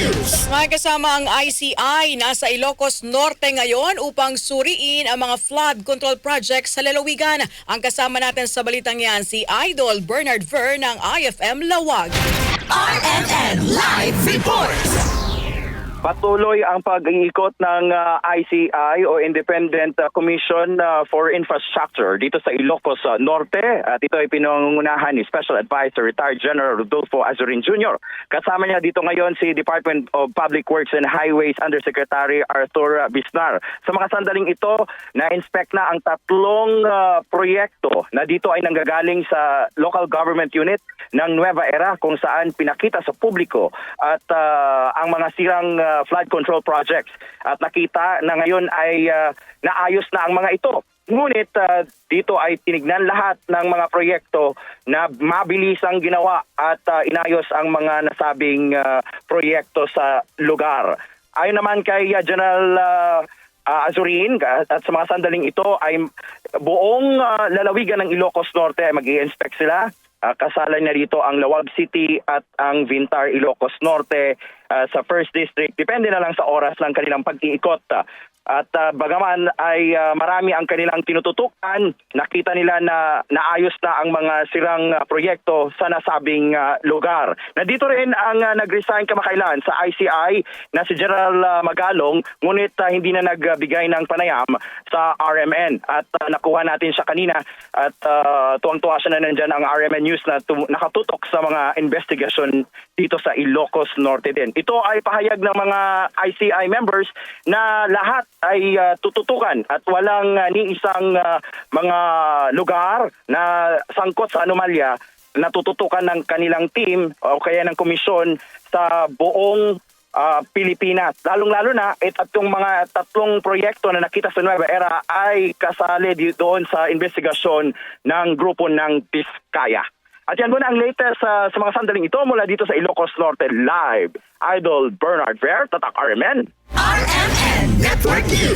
News. Mga kasama ang ICI nasa Ilocos Norte ngayon upang suriin ang mga flood control projects sa lalawigan. Ang kasama natin sa balitang yan si Idol Bernard Ver ng IFM Lawag. RMN Live Report. Patuloy ang pag-iikot ng uh, ICI o Independent uh, Commission uh, for Infrastructure dito sa Ilocos uh, Norte at ito ay pinangungunahan ni Special Advisor Retired General Rodolfo Azurin Jr. Kasama niya dito ngayon si Department of Public Works and Highways Undersecretary Arthur Bisnar. Sa mga sandaling ito, na-inspect na ang tatlong uh, proyekto na dito ay nanggagaling sa local government unit ng Nueva Era kung saan pinakita sa publiko at uh, ang mga sirang uh, flood control projects at nakita na ngayon ay uh, naayos na ang mga ito. Ngunit uh, dito ay tinignan lahat ng mga proyekto na mabilis ang ginawa at uh, inayos ang mga nasabing uh, proyekto sa lugar. Ayon naman kay uh, General uh, uh, Azurin at at sa mga sandaling ito ay buong uh, lalawigan ng Ilocos Norte ay mag inspect sila. Uh, kasalan niya dito ang Lawag City at ang Vintar Ilocos Norte uh, sa First District. Depende na lang sa oras ng kanilang pag-iikot. At uh, bagaman ay uh, marami ang kanilang tinututukan, nakita nila na naayos na ang mga sirang uh, proyekto sa nasabing uh, lugar. Nandito rin ang uh, nag-resign kamakailan sa ICI na si General uh, Magalong, ngunit uh, hindi na nagbigay ng panayam sa RMN. At uh, nakuha natin siya kanina at uh, tuwang-tuwa siya na nandyan ang RMN News na nakatutok sa mga investigation dito sa Ilocos Norte din. Ito ay pahayag ng mga ICI members na lahat ay uh, tututukan at walang uh, ni isang uh, mga lugar na sangkot sa anomalya na tututukan ng kanilang team o kaya ng komisyon sa buong ah, Pilipinas. Lalong-lalo na it at yung mga tatlong proyekto na nakita sa Nueva Era ay kasali doon sa investigasyon ng grupo ng Biskaya. At yan muna ang latest ah, sa mga sandaling ito mula dito sa Ilocos Norte Live. Idol Bernard Ver, Tatak RMN. RMN Network News.